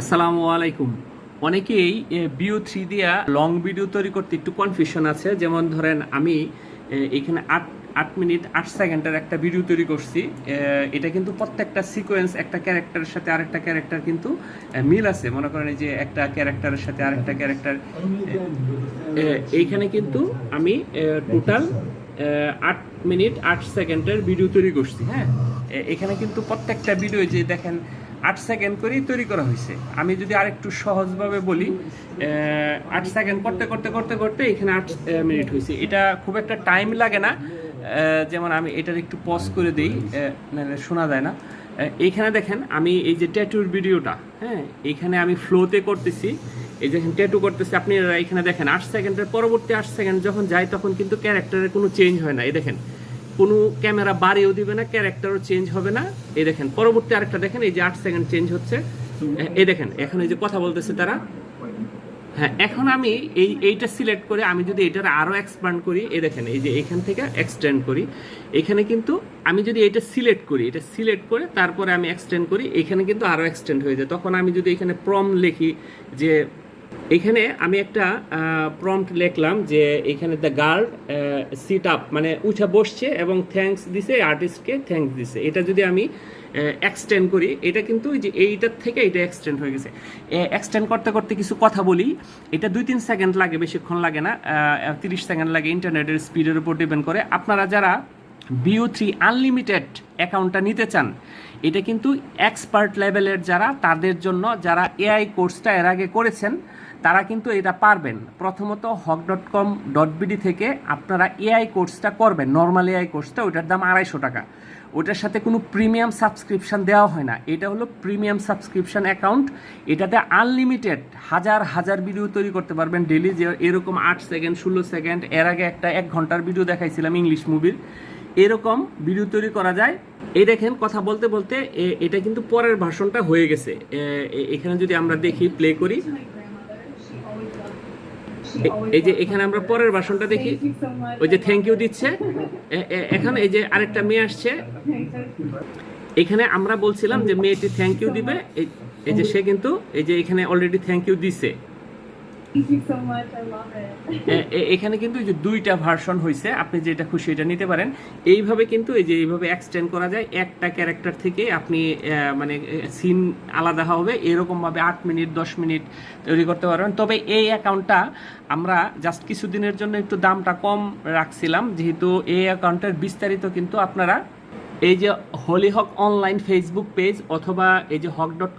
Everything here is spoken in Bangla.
আসসালামু আলাইকুম। অনেকেই বিও থ্রি দিয়া লং ভিডিও তৈরি করতে একটু কনফিউশন আছে। যেমন ধরেন আমি এখানে আট আট মিনিট, আট সেকেন্ডের একটা ভিডিও তৈরি করছি। এটা কিন্তু প্রত্যেকটা সিকোয়েন্স একটা ক্যারেক্টারের সাথে আরেকটা ক্যারেক্টার কিন্তু মিল আছে। মনে করেন যে একটা ক্যারেক্টারের সাথে আরেকটা ক্যারেক্টার এইখানে কিন্তু আমি টোটাল আট মিনিট, আট সেকেন্ডের ভিডিও তৈরি করছি। হ্যাঁ? এখানে কিন্তু প্রত্যেকটা ভিডিও যে দেখেন আট সেকেন্ড করেই তৈরি করা হয়েছে। আমি যদি আরেকটু সহজভাবে বলি আট সেকেন্ড করতে করতে করতে করতে এখানে আট মিনিট হয়েছে। এটা খুব একটা টাইম লাগে না। যেমন আমি এটার একটু পজ করে দিই শোনা যায় না। এইখানে দেখেন, আমি এই যে ট্যাটুর ভিডিওটা হ্যাঁ এইখানে আমি ফ্লোতে করতেছি। এই দেখেন ট্যাটু করতেছি, আপনি এখানে দেখেন, আট সেকেন্ডের পরবর্তী আট সেকেন্ড যখন যায়, তখন কিন্তু ক্যারেক্টারের কোনো চেঞ্জ হয় না। এই দেখেন কোনো ক্যামেরা বাড়িয়েও দিবে না, ক্যারেক্টারও চেঞ্জ হবে না। এই দেখেন, পরবর্তী আরেকটা দেখেন, এই যে আট সেকেন্ড চেঞ্জ হচ্ছে। এই দেখেন, এখন এই যে কথা বলতেছে তারা। হ্যাঁ এখন আমি এই, এইটা সিলেক্ট করে আমি যদি এটার আরও এক্সপ্যান্ড করি, এই দেখেন, এই যে এখান থেকে এক্সটেন্ড করি। এখানে কিন্তু আমি যদি এটা সিলেক্ট করি, এটা সিলেক্ট করে তারপরে আমি এক্সটেন্ড করি, এখানে কিন্তু আরও এক্সটেন্ড হয়ে যায়। তখন আমি যদি এখানে প্রম লিখি যে এখানে আমি একটা প্রম্পট লিখলাম যে এখানে দ্য গার্ল সিট আপ মানে উঠে বসছে এবং থ্যাঙ্কস দিছে আর্টিস্টকে থ্যাঙ্কস দিছে। এটা যদি আমি এক্সটেন্ড করি, এটা কিন্তু যে এইটার থেকে এটা এক্সটেন্ড হয়ে গেছে। এক্সটেন্ড করতে করতে কিছু কথা বলি। এটা দুই তিন সেকেন্ড লাগে, বেশিক্ষণ লাগে না। তিরিশ সেকেন্ড লাগে ইন্টারনেটের স্পিডের উপর ডিপেন্ড করে। আপনারা যারা বিও থ্রি আনলিমিটেড অ্যাকাউন্টটা নিতে চান, এটা কিন্তু এক্সপার্ট লেভেলের যারা, তাদের জন্য যারা এআই কোর্সটা এর আগে করেছেন তারা কিন্তু এটা পারবেন। প্রথমত Haque dot com dot BD থেকে আপনারা এআই কোর্সটা করবেন। নর্মাল এআই কোর্সটা ওটার দাম আড়াইশো টাকা। ওটার সাথে কোনো প্রিমিয়াম সাবস্ক্রিপশন দেওয়া হয় না। এটা হলো প্রিমিয়াম সাবস্ক্রিপশন অ্যাকাউন্ট এটাতে আনলিমিটেড হাজার হাজার ভিডিও তৈরি করতে পারবেন ডেলি যে এরকম আট সেকেন্ড ষোলো সেকেন্ড এর আগে একটা এক ঘণ্টার ভিডিও দেখাইছিলাম ইংলিশ মুভির এরকম ভিডিও তৈরি করা যায়। এই দেখেন, কথা বলতে বলতে এটা কিন্তু পরের ভাষণটা হয়ে গেছে। এখানে যদি আমরা দেখি প্লে করি। এই যে এখানে আমরা পরের বাসনটা দেখি। ওই যে থ্যাংক ইউ দিচ্ছে। এখন এই যে আরেকটা মেয়ে আসছে। এখানে আমরা বলছিলাম যে মেয়েটি থ্যাংক ইউ দিবে। এই- এই যে সে কিন্তু এই যে এখানে অলরেডি থ্যাংক ইউ দিছে। এখানে কিন্তু যে দুইটা ভার্সন হয়েছে আপনি যেটা খুশি এটা নিতে পারেন। এইভাবে কিন্তু এই যে এইভাবে এক্সটেন্ড করা যায়, একটা ক্যারেক্টার থেকে আপনি মানে সিন আলাদা হবে এরকম ভাবে আট মিনিট, দশ মিনিট তৈরি করতে পারবেন। তবে এই অ্যাকাউন্টটা আমরা জাস্ট কিছুদিনের জন্য একটু দামটা কম রাখছিলাম, যেহেতু এই অ্যাকাউন্টের বিস্তারিত কিন্তু আপনারা এই যে হলি হক অনলাইন ফেসবুক পেজ অথবা এই যে হক ডট